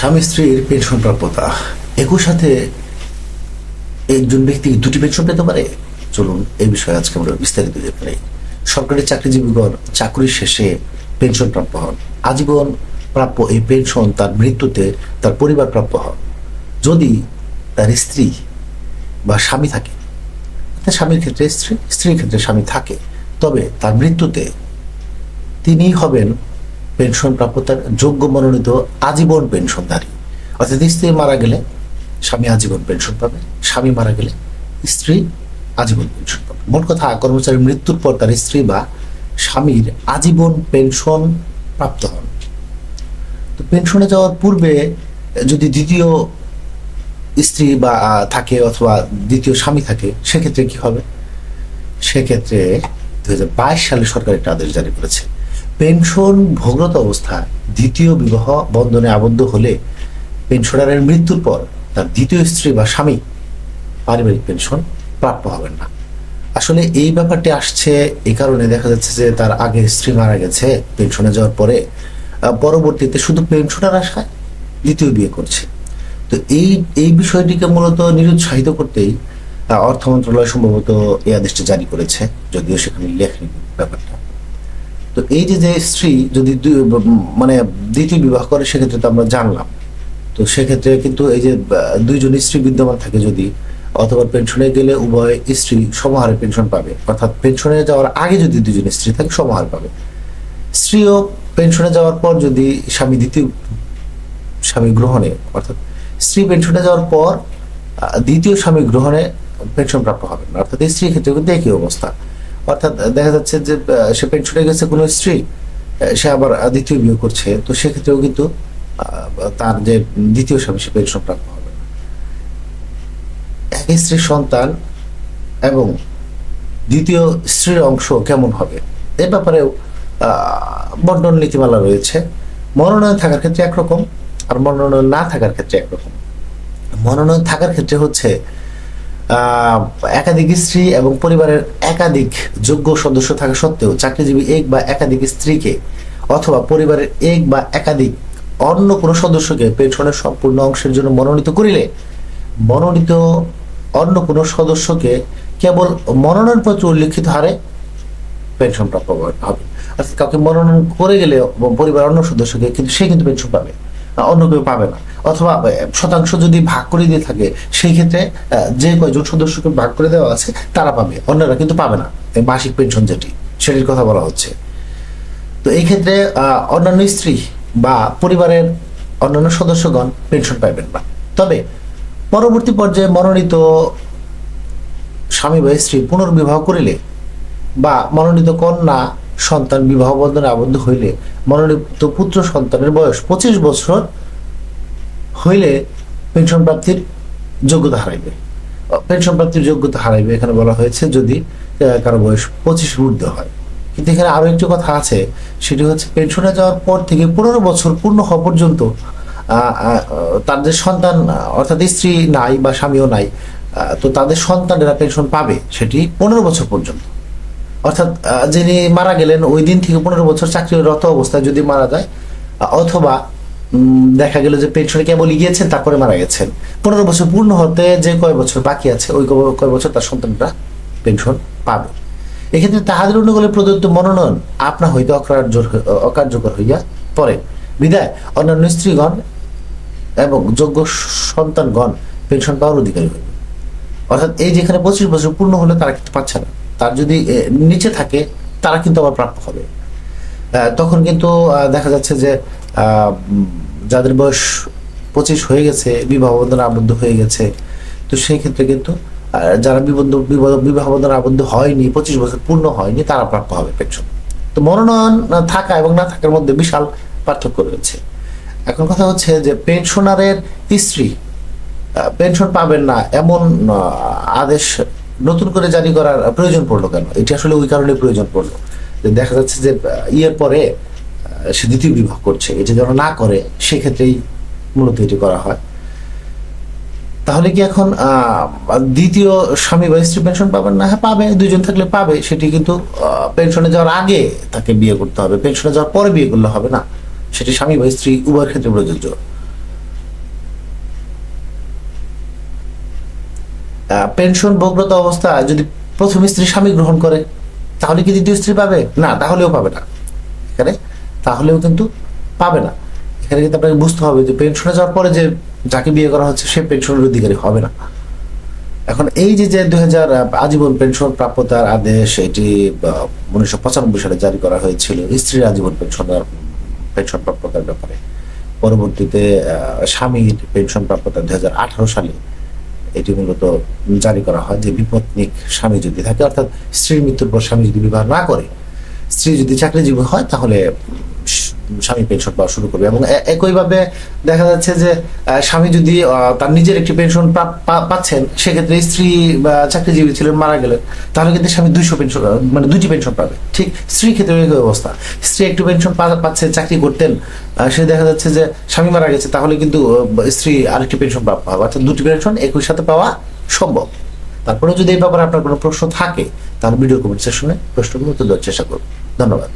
স্বামী স্ত্রীর পেনশন প্রাপ্যতা। একই সাথে একজন ব্যক্তি দুটি পেনশন পেতে পারে? চলুন এই বিষয়ে আজকে আমরা বিস্তারিত দেখে নেই। সরকারি চাকরিজীবীগণ চাকরি শেষে পেনশন প্রাপ্য হন। আজীবন প্রাপ্য এই পেনশন তার মৃত্যুতে তার পরিবার প্রাপ্য হন যদি তার স্ত্রী বা স্বামী থাকে, অর্থাৎ স্বামীর ক্ষেত্রে স্ত্রী, স্ত্রীর ক্ষেত্রে স্বামী থাকে, তবে তার মৃত্যুতে তিনি হবেন পেনশন প্রাপ্যতার যোগ্য মনোনীত আজীবন পেনশনধারী। অর্থাৎ স্ত্রী মারা গেলে স্বামী আজীবন পেনশন পাবে, স্বামী মারা গেলে স্ত্রী আজীবন পেনশন পাবে। মোট কথা কর্মচারীর মৃত্যুর পর তার স্ত্রী বা স্বামীর আজীবন পেনশন প্রাপ্ত হন। তো পেনশনে যাওয়ার পূর্বে যদি দ্বিতীয় স্ত্রী বা থাকে অথবা দ্বিতীয় স্বামী থাকে, সেক্ষেত্রে কি হবে? সেক্ষেত্রে দুই হাজার বাইশ সালে সরকার একটা আদেশ জারি করেছে। পেনশন ভোগরত অবস্থায় দ্বিতীয় বিবাহ বন্ধনে আবদ্ধ হলে পেনশনারের মৃত্যুর পর তার দ্বিতীয় স্ত্রী বা স্বামী পারিবারিক পেনশন প্রাপ্য হবেন না। আসলে এই ব্যাপারটি আসছে এই কারণে দেখা যাচ্ছে যে তার আগে স্ত্রী মারা গেছে, পেনশনে যাওয়ার পরে পরবর্তীতে শুধু পেনশনের আশায় দ্বিতীয় বিয়ে করছে। তো এই এই বিষয়টিকে মূলত নিরুৎসাহিত করতেই অর্থ মন্ত্রণালয় সম্ভবত এই আদেশটা জারি করেছে, যদিও সেখানে লেখেনি ব্যাপারটা। তো এই যে যে স্ত্রী যদি মানে দ্বিতীয় বিবাহ করে, সেক্ষেত্রে তো আমরা জানলাম। তো সেক্ষেত্রে কিন্তু এই যে দুইজন স্ত্রী বিদ্যমান থাকে যদি, অথবা পেনশনে গেলে উভয় স্ত্রী সমহারে পেনশন পাবে। অর্থাৎ পেনশনে যাওয়ার আগে যদি দুজন স্ত্রী থাকে, সমহার পাবে। স্ত্রীও পেনশনে যাওয়ার পর যদি স্বামী দ্বিতীয়, স্বামী গ্রহণে, অর্থাৎ স্ত্রী পেনশনে যাওয়ার পর দ্বিতীয় স্বামী গ্রহণে পেনশন প্রাপ্য হবে অর্থাৎ স্ত্রীর ক্ষেত্রে কিন্তু একই অবস্থা। অর্থাৎ দেখা যাচ্ছে যে সে পেনশনে গেছে কোনো স্ত্রী সে আবার দ্বিতীয় বিয়ে করছে। তো সেক্ষেত্রেও কিন্তু তার যে দ্বিতীয় স্বামী সে পেনশন প্রাপ্য হবে এক স্ত্রীর সন্তান এবং দ্বিতীয় স্ত্রীর অংশ কেমন হবে? এ ব্যাপারেও বন্টন নীতিমালা রয়েছে। মনোনয়ন থাকার ক্ষেত্রে একরকম আর মনোনয়ন না থাকার ক্ষেত্রে একরকম। মনোনয়ন থাকার ক্ষেত্রে হচ্ছে আহ, একাধিক স্ত্রী এবং পরিবারের একাধিক যোগ্য সদস্য থাকা সত্ত্বেও চাকরিজীবী এক বা একাধিক স্ত্রীকে অথবা পরিবারের এক বা একাধিক অন্য কোনো সদস্যকে পেনশনের সম্পূর্ণ অংশের জন্য মনোনীত করিলে মনোনীত অন্য কোনো সদস্যকে কেবল মনোনয়ন মনোনয়নপত্র উল্লিখিত হারে পেনশন প্রাপ্য হবে কাউকে মনোনয়ন করে গেলে পরিবার অন্য সদস্যকে কিন্তু সে কিন্তু পেনশন পাবে। অন্য কেউ পাবে না। অথবা শতাংশ যদি ভাগ করে দিয়ে থাকে, সেই ক্ষেত্রে যে কয়জন সদস্যকে ভাগ করে দেওয়া আছে, তারা পাবে। অন্যরা কিন্তু পাবে না। মাসিক পেনশন যেটি, সেটির কথা বলা হচ্ছে। তো এই ক্ষেত্রে অন্যান্য স্ত্রী বা পরিবারের অন্যান্য সদস্যগণ পেনশন পাইবেন না। তবে, পরবর্তী পর্যায়ে মনোনীত স্বামী বা স্ত্রী পুনর্বিবাহ করিলে বা মনোনীত কন্যা সন্তান বিবাহ বন্ধনে আবদ্ধ হইলে মনোনীত পুত্র সন্তানের বয়স পঁচিশ বছর হইলে পেনশন প্রাপ্তির যোগ্যতা হারাইবে। পেনশন প্রাপ্তির যোগ্যতা হারাইবে, এখানে বলা হয়েছে যদি কারও বয়স পঁচিশ ঊর্ধ্ব হয়। কিন্তু এখানে আরও একটি কথা আছে, সেটি হচ্ছে পেনশনে যাওয়ার পর থেকে পনেরো বছর পূর্ণ হওয়া পর্যন্ত তাদের সন্তান, অর্থাৎ স্ত্রী নাই বা স্বামীও নাই তো তাদের সন্তানেরা পেনশন পাবে, সেটি পনেরো বছর পর্যন্ত। অর্থাৎ যিনি মারা গেলেন, ওই দিন থেকে পনেরো বছর চাকরিরত অবস্থায় যদি মারা যায় অথবা দেখা গেল যে পেনশনে কেবল গিয়েছেন, তারপরে মারা গেছেন। পনেরো বছর পূর্ণ হতে যে কয় বছর বাকি আছে, ওই কয় বছর তার সন্তানরা পেনশন পাবে। এক্ষেত্রে তাহাদের অনুকূলে প্রদত্ত মনোনয়ন আপনা হইতে অকার্য অকার্যকর হইয়া পড়ে। বিদায়, অন্যান্য স্ত্রীগণ এবং যোগ্য সন্তানগণ পেনশন পাওয়ার অধিকারী হইবে অর্থাৎ এই যেখানে পঁচিশ বছর পূর্ণ হলে, তারা কিন্তু পাচ্ছে না। তার যদি নিচে থাকে, তারা কিন্তু আবার প্রাপ্য হবে। তখন কিন্তু দেখা যাচ্ছে যে যাদের বয়স পঁচিশ হয়ে গেছে, বিবাহ বন্ধনে আবদ্ধ হয়ে গেছে, তো সেই ক্ষেত্রে কিন্তু যারা বিবন্ধ, বিবাহ- বন্ধনে আবদ্ধ হয়নি, পঁচিশ বছর পূর্ণ হয়নি, তারা প্রাপ্য হবে পেনশন। তো মনোনয়ন থাকা এবং না থাকার মধ্যে বিশাল পার্থক্য রয়েছে। এখন কথা হচ্ছে যে, পেনশনারের স্ত্রী পেনশন পাবেন না, এমন আদেশ নতুন করে জারি করার প্রয়োজন পড়ল কেন? এটি আসলে ওই কারণে প্রয়োজন পড়ল। যে দেখা যাচ্ছে যে ইয়ের পরে সে দ্বিতীয় বিবাহ করছে। এটি যেন না করে, সেক্ষেত্রেই মূলত এটি করা হয়। তাহলে কি এখন দ্বিতীয় স্বামী বা স্ত্রী পেনশন পাবেন না? হ্যাঁ পাবে। দুইজন থাকলে পাবে। সেটি কিন্তু পেনশনে যাওয়ার আগে তাকে বিয়ে করতে হবে। পেনশনে যাওয়ার পরে বিয়ে করলে হবে না। সেটি স্বামী বা স্ত্রী উভয়ের ক্ষেত্রে প্রযোজ্য। পেনশন ভোগ্যত অবস্থা, যদি প্রথম স্ত্রী স্বামী গ্রহণ করে, তাহলে কি দ্বিতীয় স্ত্রী পাবে? না, তাহলেও পাবে না। এখানে তাহলেও কিন্তু পাবে না। এখানে কিন্তু আপনাকে বুঝতে হবে যে পেনশনে যাওয়ার পরে যে যাকে বিয়ে করা হচ্ছে, সে পেনশনের অধিকারী হবে না। এখন এই যে যে দুই হাজার আজীবন পেনশন প্রাপ্যতার আদেশ, এটি উনিশশো পঁচানব্বই সালে জারি করা হয়েছিল, স্ত্রীর আজীবন পেনশনের পেনশন প্রাপ্যতার ব্যাপারে। পরবর্তীতে স্বামীর পেনশন প্রাপ্যতা দুই হাজার আঠারো সালে এটি মূলত জারি করা হয় যে বিপত্নিক স্বামী যদি থাকে, অর্থাৎ স্ত্রীর মৃত্যুর পর স্বামী যদি বিবাহ না করে, স্ত্রী যদি চাকরিজীবী হয়, তাহলে স্বামী পেনশন পাওয়া শুরু করবে। এবং একইভাবে দেখা যাচ্ছে যে স্বামী যদি তার নিজের একটি পেনশন পাচ্ছেন, সেক্ষেত্রে স্ত্রী বা চাকরিজীবী ছিলেন মারা গেলেন তাহলে কিন্তু স্বামী দুইশো পেনশন মানে দুটি পেনশন পাবে। ঠিক স্ত্রীর ক্ষেত্রে একই অবস্থা। স্ত্রী একটু পেনশন পাচ্ছে, চাকরি করতেন সে দেখা যাচ্ছে যে স্বামী মারা গেছে, তাহলে কিন্তু স্ত্রী আরেকটি পেনশন হবে অর্থাৎ দুটি পেনশন একই সাথে পাওয়া সম্ভব। তারপরে যদি এই ব্যাপারে আপনার কোনো প্রশ্ন থাকে, তাহলে ভিডিও কমেন্ট সেকশনে প্রশ্নগুলো উত্তর দেওয়ার চেষ্টা করুন ধন্যবাদ।